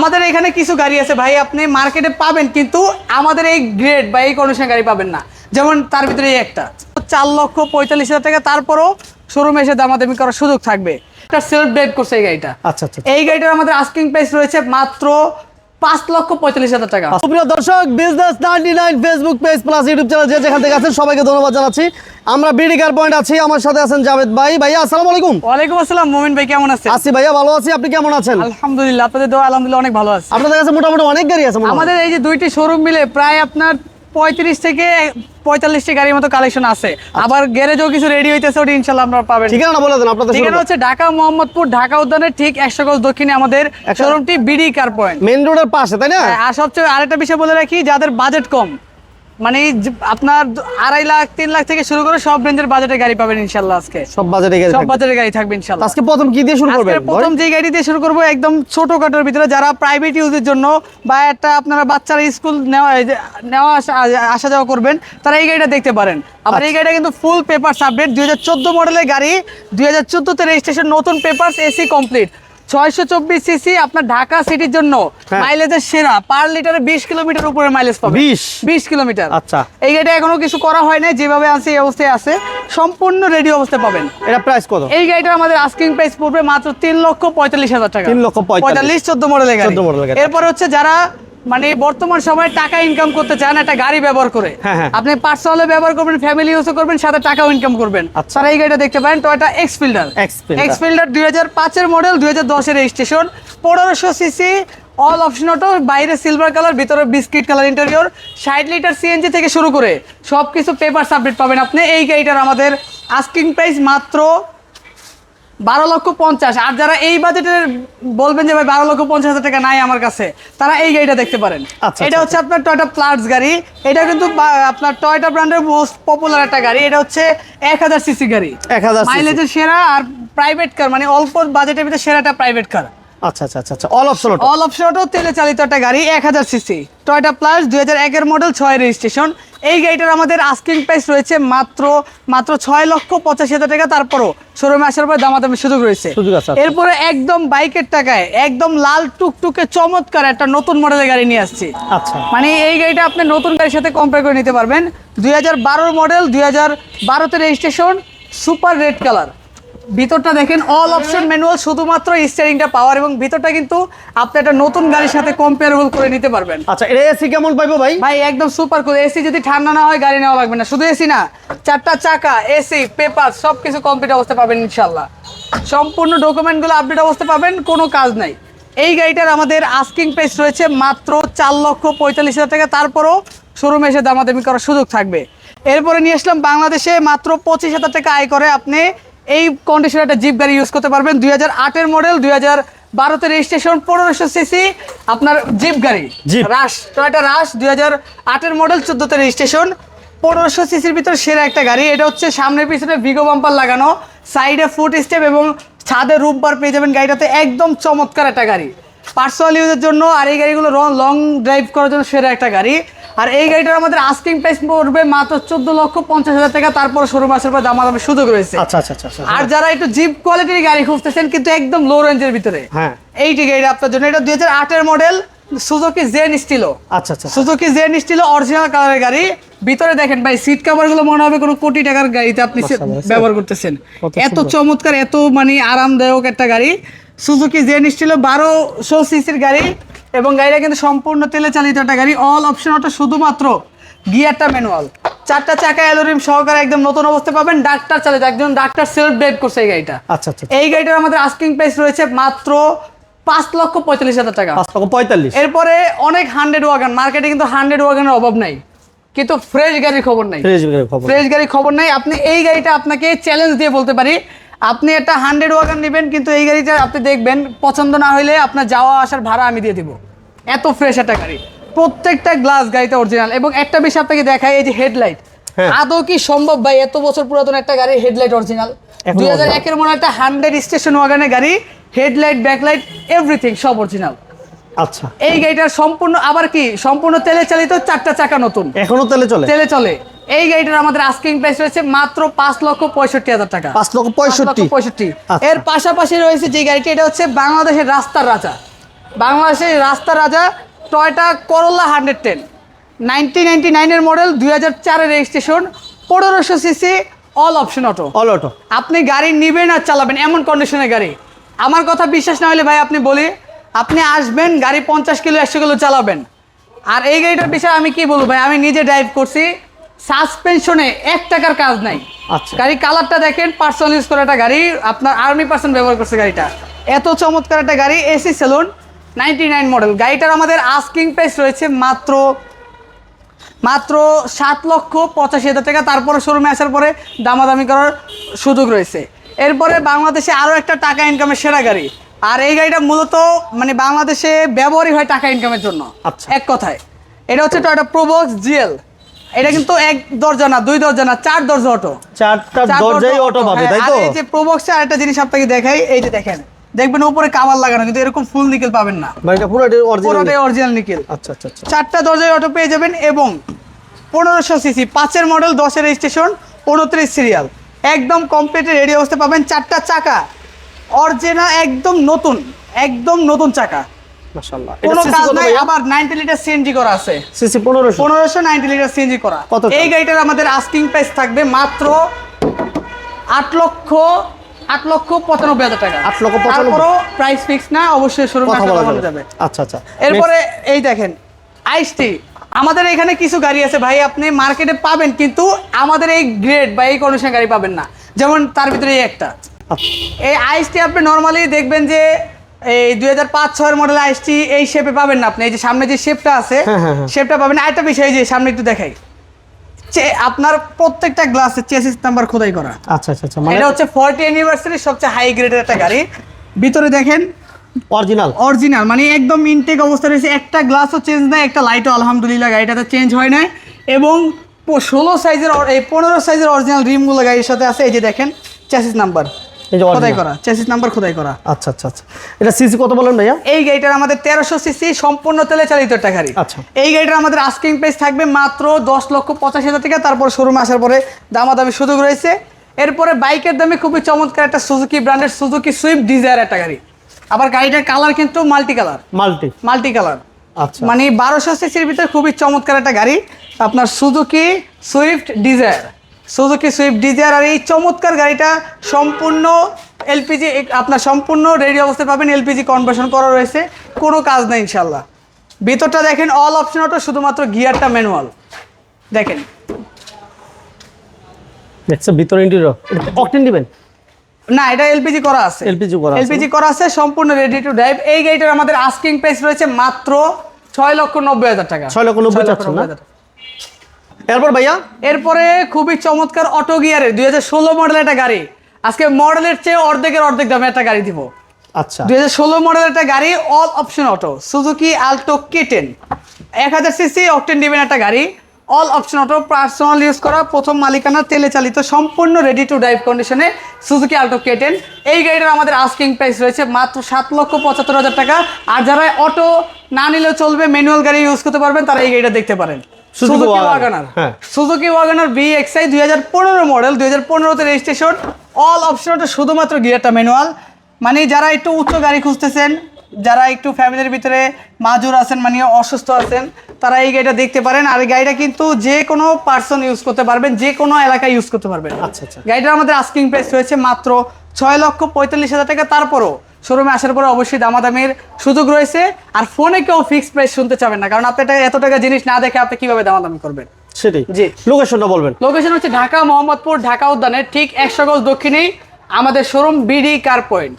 আমাদের এখানে কিছু গাড়ি আছে ভাই আপনি মার্কেটে পাবেন কিন্তু আমাদের এই গ্রেড বা এই কন্ডিশন গাড়ি পাবেন না। যেমন তার ভিতরে এই একটা। চার লক্ষ পঁয়তাল্লিশ হাজার টাকা তারপরও শোরুমে এসে দামাদামি করার সুযোগ থাকবে। একটা সেলফ ড্রাইভ করছে এই গাড়িটা। আচ্ছা আচ্ছা এই গাড়িটার আমাদের আস্কিং প্রাইস রয়েছে মাত্র পাঁচ লক্ষ পঁয়তাল্লিশ হাজার টাকা। দর্শক business ninety nine Facebook page plus YouTube channel যে যেখান থেকে আছেন সবাইকে ধন্যবাদ জানাচ্ছি। আমরা বিডিকার পয়েন্ট আছি আমার সাথে আছেন জাভেদ ভাই। ভাইয়া আসসালামু আলাইকুম। ওয়ালাইকুম আসসালাম মোমিন ভাই কেমন আছেন? আছি ভাইয়া ভালো আছি। আপনি কেমন আছেন? আলহামদুলিল্লাহ আপনাদের দোয়া আলহামদুলিল্লাহ অনেক ভালো আছে। আপনাদের কাছে মোটামুটি অনেক গাড়ি আছে আমাদের এই যে দুইটি শোরুম মিলে প্রায় আপনার পঁয়ত্রিশ থেকে পঁয়তাল্লিশটি গাড়ির মতো কালেকশন আছে। আবার গ্যারেজও কিছু রেডি হইতেছে ওটা ইনশাল্লাহ আপনারা পাবেন। ঠিকানা বলে দেন আপনাদের ঠিকানা হচ্ছে ঢাকা মোহাম্মদপুর ঢাকা উদ্যানের ঠিক একশো গজ দক্ষিণে আমাদের শোরুমটি বিডি কার পয়েন্ট মেন রোডের পাশে তাই না? আর সবচেয়ে আরেকটা বিষয় বলে রাখি যাদের বাজেট কম মানে আপনার আড়াই লাখ তিন লাখ থেকে শুরু করে সব রেঞ্জের বাজেটে গাড়ি পাবেন ইনশাল্লাহ আজকে। সব বাজারে গাড়ি সব। বাজেটের গাড়ি থাকবে ইনশাল্লাহ। আজকে প্রথম কি দিয়ে শুরু করবেন? প্রথম যে গাড়ি দিয়ে শুরু করব একদম ছোটখাটোর ভিতরে যারা প্রাইভেট ইউজের জন্য বা একটা আপনারা বাচ্চারা স্কুল নেওয়া নেওয়া আসা যাওয়া করবেন তারা এই গাড়িটা দেখতে পারেন। আবার এই গাড়িটা কিন্তু ফুল পেপার আপডেট দুই হাজার চোদ্দ মডেলের গাড়ি দুই হাজার চোদ্দোতে রেজিস্ট্রেশন নতুন পেপার এসি কমপ্লিট ছয়শো চব্বিশ সিসি আপনার ঢাকা সিটির জন্য হ্যাঁ। মাইলেজের সেরা। পার লিটারে বিশ কিলোমিটার উপরে মাইলেজ পাবে 20 বিশ কিলোমিটার আচ্ছা। এই গাড়িটা এখনও কিছু করা হয় না যেভাবে আছে এই অবস্থায় আছে। সম্পূর্ণ রেডি অবস্থায় পাবেন। এটা প্রাইস কত? এই গাড়িটা আমাদের আস্কিং প্রাইস পড়বে মাত্র তিন লক্ষ পঁয়তাল্লিশ হাজার টাকা। তিন লক্ষ পঁয়তাল্লিশ। চোদ্দ মডেলের গাড়ি। 14 মডেলের গাড়ি। এরপর হচ্ছে যারা মানে বর্তমান সময়ে টাকা ইনকাম করতে চান একটা গাড়ি ব্যবহার করে। হ্যাঁ, হ্যাঁ। আপনি পার্সোনালে ব্যবহার করবেন ফ্যামিলি ইউজও করবেন সাথে টাকাও ইনকাম করবেন। আচ্ছা। এই গাড়িটা দেখতে পারেন Toyota X fielder X fielder দুই পাঁচের মডেল দুই হাজার দশের রেজিস্ট্রেশন পনেরোশো সিসি অল অপশন অটো বাইরে সিলভার কালার ভিতরে বিস্কিট কালার ইন্টেরিয়র ষাট লিটার সিএনজি থেকে শুরু করে সব কিছু পেপার সাবমিট পাবেন আপনি। এই গাড়িটার আমাদের আস্কিং প্রাইস মাত্র বারো লক্ষ পঞ্চাশ। আর যারা এই বাজেটের বলবেন যে ভাই বারো লক্ষ পঞ্চাশ হাজার টাকা নাই আমার কাছে তারা এই গাড়িটা দেখতে পারেন। আচ্ছা, এটা হচ্ছে আপনার টয়টা প্লাস গাড়ি। এটা কিন্তু আপনার টয়টা ব্র্যান্ডের মোস্ট পপুলার একটা গাড়ি। এটা হচ্ছে এক হাজার সিসি গাড়ি। এক হাজার মাইলেজের সেরা আর প্রাইভেট কার মানে অল্প বাজেটের ভিতরে সেরা একটা প্রাইভেট কার আচ্ছা আচ্ছা আচ্ছা। আচ্ছা অল অপশন অল তেলে চালিত একটা গাড়ি এক হাজার সিসি টয়টা প্লাস দুই হাজার একের মডেল ছয় রেজিস্ট্রেশন। এই গাড়িটার আমাদের আস্কিং প্রাইস রয়েছে মাত্র মাত্র ছয় লক্ষ পঁচাশি হাজার টাকা। তারপরও শোরুমে আসার পর দামাদামি সুযোগ রয়েছে। এরপরে একদম বাইকের টাকায় একদম লাল টুকটুকে চমৎকার একটা নতুন মডেলের গাড়ি নিয়ে আসছি। আচ্ছা। মানে এই গাড়িটা আপনি নতুন গাড়ির সাথে কম্পেয়ার করে নিতে পারবেন। দুই হাজার মডেল দুই হাজার বারোতে রেজিস্ট্রেশন সুপার রেড কালার ভিতরটা দেখেন অল অপশন ম্যানুয়াল শুধুমাত্র স্টিয়ারিংটা পাওয়ার এবং ভিতরটা কিন্তু আপনি একটা নতুন গাড়ির সাথে কম্পেয়ারেবল করে নিতে পারবেন। আচ্ছা এটা এসি কেমন পাইবো ভাই? ভাই একদম সুপার করে এসি যদি ঠান্ডা না হয় গাড়ি নেওয়া লাগবে না। শুধু এসি না চারটা চাকা এসি পেপার সব কিছু কমপ্লিট অবস্থা পাবেন ইনশাল্লাহ সম্পূর্ণ ডকুমেন্টগুলো আপডেট অবস্থা পাবেন কোনো কাজ নাই। এই গাড়িটার আমাদের আস্কিং প্রাইস রয়েছে মাত্র চার লক্ষ পঁয়তাল্লিশ হাজার টাকা। তারপরও শোরুমে এসে দামাদামি করার সুযোগ থাকবে। এরপরে নিয়ে আসলাম বাংলাদেশে মাত্র পঁচিশ হাজার টাকা আয় করে আপনি এই কন্ডিশনে একটা জিপ গাড়ি ইউজ করতে পারবেন দুই হাজার আটের মডেল দুই হাজার বারোতে রেজিস্ট্রেশন পনেরোশো সিসি আপনার জিপ গাড়ি। রাশ টয়টা রাশ দুই হাজার আটের মডেল চোদ্দোতে রেজিস্ট্রেশন পনেরোশো সিসির ভিতর সেরা একটা গাড়ি। এটা হচ্ছে সামনের পিছনে ভিগো বাম্পার লাগানো সাইডে ফুট স্টেপ এবং ছাদে রূপবার পেয়ে যাবেন গাড়িটাতে। একদম চমৎকার একটা গাড়ি। পার্সোনাল ইউজের জন্য আর এই গাড়িগুলো লং ড্রাইভ করার জন্য সেরা একটা গাড়ি। আর এই গাড়িটার আমাদের আস্কিং প্রাইস পড়বে মাত্র চোদ্দ লক্ষ পঞ্চাশ হাজার টাকা তারপর শোরুম আসার পর দামাদামের সুযোগ রয়েছে। আচ্ছা আচ্ছা আচ্ছা আচ্ছা। আর যারা একটু জিপ কোয়ালিটির গাড়ি খুঁজতেছেন কিন্তু একদম লো রেঞ্জের ভিতরে হ্যাঁ। এইটি গাড়িটা আপনার জন্য। এটা দুই হাজার আটের মডেল সুজুকি জেন স্টিলো আচ্ছা আচ্ছা। সুজুকি জেন স্টিলো অরিজিনাল কালারের গাড়ি। ভিতরে দেখেন ভাই সিট কভারগুলো মনে হবে কোনো কোটি টাকার গাড়িতে আপনি ব্যবহার করতেছেন। এত চমৎকার এত মানে আরামদায়ক একটা গাড়ি। সুজুকি জেন স্টিলো বারোশো সিসির গাড়ি। এবং গাড়িটা কিন্তু সম্পূর্ণ তেলে চালিত একটা গাড়ি। অল অপশন অটো শুধুমাত্র গিয়ারটা ম্যানুয়াল চারটা চাকা অ্যালোরিম সহকারে একদম নতুন অবস্থায় পাবেন ডাক্তার চালিত একজন ডাক্তার সেলফ ড্রাইভ করছে এই গাড়িটা। আচ্ছা আচ্ছা এই গাড়িটার আমাদের আস্কিং প্রাইস রয়েছে মাত্র পাঁচ লক্ষ পঁয়তাল্লিশ হাজার টাকা। পাঁচ লক্ষ পঁয়তাল্লিশ। এরপরে অনেক হান্ড্রেড ওয়াগান মার্কেটে কিন্তু হান্ড্রেড ওয়াগানের অভাব নাই। কিন্তু ফ্রেশ গাড়ির খবর নাই। ফ্রেশ খবর ফ্রেশ গাড়ির খবর নাই। আপনি এই গাড়িটা আপনাকে চ্যালেঞ্জ দিয়ে বলতে পারি আপনি একটা হান্ড্রেড ওয়াগান নেবেন কিন্তু এই গাড়িটা আপনি দেখবেন পছন্দ না হলে আপনার যাওয়া আসার ভাড়া আমি দিয়ে দিব। এত ফ্রেশ একটা গাড়ি। প্রত্যেকটা গ্লাস গাড়িতে অরিজিনাল এবং একটা বিষয় আপনাকে দেখাই এই যে হেডলাইট হ্যাঁ। আদৌ কি সম্ভব ভাই এত বছর পুরাতন একটা গাড়ির হেডলাইট অরিজিনাল দুই হাজার একের মনে হয় একটা হান্ড্রেড স্টেশন ওয়াগানের গাড়ি হেডলাইট ব্যাকলাইট এভরিথিং সব অরিজিনাল আচ্ছা। এই গাড়িটার সম্পূর্ণ আবার কি সম্পূর্ণ তেলে চালিত চারটা চাকা নতুন। এখনও তেলে চলে? তেলে চলে। এই গাড়িটার আমাদের আস্কিং প্রাইস রয়েছে মাত্র পাঁচ লক্ষ পঁয়ষট্টি হাজার টাকা। পাঁচ লক্ষ পঁয়ষট্টি। পঁয়ষট্টি। আচ্ছা। এর পাশাপাশি রয়েছে যে গাড়িটি এটা হচ্ছে বাংলাদেশের রাস্তার রাজা। বাংলাদেশের রাস্তার রাজা Toyota Corolla hundred ten. Nineteen ninety নাইনের মডেল দুই হাজার চারের রেজিস্ট্রেশন পনেরোশো CC all option auto all auto আপনি গাড়ি নেবেন আর চালাবেন এমন কন্ডিশনের গাড়ি। আমার কথা বিশ্বাস না হলে ভাই আপনি বলি আপনি আসবেন গাড়ি পঞ্চাশ কিলো একশো কিলো চালাবেন। আর এই গাড়িটার বিষয়ে আমি কি বলব ভাই আমি নিজে ড্রাইভ করছি। সাসপেনশনে এক টাকার কাজ নাই। আচ্ছা। গাড়ি কালারটা দেখেন পার্সোনাল ইউজ করা একটা গাড়ি আপনার আর্মি পার্সন ব্যবহার করছে গাড়িটা। এত চমৎকার একটা গাড়ি AC saloon ninety nine model গাড়িটার আমাদের আস্কিং প্রাইস রয়েছে মাত্র মাত্র সাত লক্ষ পঁচাশি হাজার টাকা। তারপরে শোরুমে আসার পরে দামাদামি করার সুযোগ রয়েছে। এরপরে বাংলাদেশে আরও একটা টাকা ইনকামের সেরা গাড়ি। আর এই গাড়িটা মূলত মানে বাংলাদেশে ব্যবহারই হয় টাকা ইনকামের জন্য। আচ্ছা। এক কথায়। এটা হচ্ছে টয়টা প্রোবক্স জিএল এটা কিন্তু এক দরজা না দুই দরজা না চার দরজা অটো চারটা চার দরজাই দরজা অটো পাবে হ্যাঁ, তাই আর তো এই যে প্রোবক্সে আরেকটা জিনিস আপনাকে দেখাই এই যে দেখেন দেখবেন উপরে কাভার লাগানো কিন্তু এরকম ফুল নিকেল পাবেন না। মানে এটা পুরোটাই অরিজিনাল পুরোটাই অরিজিনাল নিকেল আচ্ছা আচ্ছা আচ্ছা। চারটা দরজায় অটো পেয়ে যাবেন এবং পনেরোশো সিসি পাঁচের মডেল দশের স্টেশন উনত্রিশ সিরিয়াল একদম কমপ্লিট রেডি অবস্থা পাবেন চারটা চাকা। অরিজিনাল একদম নতুন একদম নতুন চাকা। মাশাআল্লাহ। কোনো কাজ নাই আবার নাইনটি লিটার সিএনজি করা আছে। সিসি 1500 পনেরোশো নাইনটি লিটার সিএনজি করা। এই গাড়িটার আমাদের আস্কিং প্রাইস থাকবে মাত্র আট লক্ষ আট লক্ষ পঁচানব্বই হাজার টাকা। আট লক্ষ তারপরও প্রাইস ফিক্স না অবশ্যই শোরুমে কথা আসলে বলা কথা বলা যাবে। যাবে। আচ্ছা আচ্ছা। এরপরে এই দেখেন আইসটি। আমাদের এখানে কিছু গাড়ি আছে ভাই আপনি মার্কেটে পাবেন কিন্তু আমাদের এই গ্রেড বা এই কন্ডিশন গাড়ি পাবেন না। যেমন তার ভিতরে এই একটা। আচ্ছা, এই আইসটি আপনি নর্মালি দেখবেন যে এই দুই হাজার পাঁচ ছয়ের মডেল আইসটি এই শেপে পাবেন না আপনি। এই যে সামনে যে শেপটা আছে হ্যাঁ, হ্যাঁ, হ্যাঁ। শেপটা পাবেন আরেকটা বিষয় এই যে সামনে একটু দেখাই। আপনার প্রত্যেকটা গ্লাসে চেসিস নাম্বার খোদাই করা। আচ্ছা আচ্ছা আচ্ছা মানে এটা হচ্ছে ফর্টি অ্যানিভার্সারি সবচেয়ে হাই গ্রেডের একটা গাড়ি। ভিতরে দেখেন অরিজিনাল অরিজিনাল মানে একদম ইনটেক অবস্থা রয়েছে। একটা গ্লাসও চেঞ্জ নাই একটা লাইটও আলহামদুলিল্লাহ গাড়িটাতে চেঞ্জ হয় না এবং ষোলো সাইজের এই পনেরো সাইজের অরিজিনাল রিমগুলো গাড়ির সাথে আছে। এই যে দেখেন চ্যাসিস নাম্বার এই যে খোদাই করা নাম্বার খোদাই করা। আচ্ছা আচ্ছা আচ্ছা। এটা সিসি কত বলেন ভাইয়া? এই গাড়িটার আমাদের তেরোশো সিসি সম্পূর্ণ তেলে চালিত একটা গাড়ি। আচ্ছা। এই গাড়িটার আমাদের আস্কিং প্রাইস থাকবে মাত্র দশ লক্ষ পঁচাশি হাজার টাকা। তারপর শোরুমে আসার পরে দামাদামি সুযোগ রয়েছে। এরপরে বাইকের দামে খুবই চমৎকার একটা সুজুকি ব্র্যান্ডের সুজুকি সুইফট ডিজায়ার একটা গাড়ি। আবার গাড়িটার কালার কিন্তু multi colour multi multi colour আচ্ছা। মানে বারোশো সিসির ভিতরে খুবই চমৎকার একটা গাড়ি। আপনার Suzuki Swift Dzire Suzuki Swift Dzire আর এই চমৎকার গাড়িটা সম্পূর্ণ এলপিজি আপনার সম্পূর্ণ রেডি অবস্থায় পাবেন এলপিজি কনভার্সন করা রয়েছে। কোনো কাজ নেই ইনশাল্লাহ ভিতরটা দেখেন অল অপশন অটো শুধুমাত্র গিয়ারটা ম্যানুয়াল দেখেন। দেখছে ভিতরে ইন্টেরিয়র অকটেন দিবেন? না এটা এলপিজি করা আছে। LPG করা এলপিজি করা আছে সম্পূর্ণ রেডি টু ড্রাইভ এই গাড়িটার আমাদের আস্কিং প্রাইস রয়েছে মাত্র ছয় লক্ষ নব্বই হাজার টাকা। ছয় লক্ষ? নব্বই হাজার টাকা। এরপর ভাইয়া? এরপরে খুবই চমৎকার অটো গিয়ারের দুই হাজার ষোলো মডেলের একটা গাড়ি। আজকে মডেলের চেয়ে অর্ধেকের অর্ধেক দামে একটা গাড়ি দিব। আচ্ছা। দুই হাজার ষোলো মডেলের একটা গাড়ি all option auto Suzuki Alto K ten এক হাজার সিসি অকটেন দিবেন একটা গাড়ি all option auto personal use করা প্রথম মালিকানা তেলে চালিত সম্পূর্ণ রেডি টু ড্রাইভ কন্ডিশনে সুজুকি আলটো কে টেন এই গাড়িটার আমাদের আস্কিং প্রাইস রয়েছে মাত্র সাত লক্ষ পঁচাত্তর হাজার টাকা। আর যারা অটো না নিলেও চলবে ম্যানুয়াল গাড়ি ইউজ করতে পারবেন তারা এই গাড়িটা দেখতে পারেন। সুজুকি ওয়াগানার হ্যাঁ। Suzuki Wagon R V X I দুই হাজার পনেরো মডেল দুই হাজার পনেরোতে রেজিস্ট্রেশন অল অপশন শুধুমাত্র গিয়ারটা ম্যানুয়াল মানে যারা একটু উচ্চ গাড়ি খুঁজতেছেন যারা একটু ফ্যামিলির ভিতরে মাজুর আছেন মানে অসুস্থ আছেন তারা এই গাড়িটা দেখতে পারেন। আর এই গাড়িটা কিন্তু যে কোনো পার্সন ইউজ করতে পারবেন যে কোনো এলাকায় ইউজ করতে পারবেন। আচ্ছা আচ্ছা। গাড়িটার আমাদের আস্কিং প্রাইস রয়েছে মাত্র ছয় লক্ষ পঁয়তাল্লিশ হাজার টাকা। তারপরও শোরুমে আসার পরে অবশ্যই দামাদামির সুযোগ রয়েছে। আর ফোনে কেউ ফিক্সড প্রাইস শুনতে চাবেন না কারণ আপনি এত টাকা জিনিস না দেখে আপনি কীভাবে দামাদামি করবেন? সেটাই। জি। লোকেশনটা বলবেন। লোকেশন হচ্ছে ঢাকা মোহাম্মদপুর ঢাকা উদ্যানের ঠিক একশো গজ দক্ষিণেই আমাদের শোরুম বিডি কার পয়েন্ট।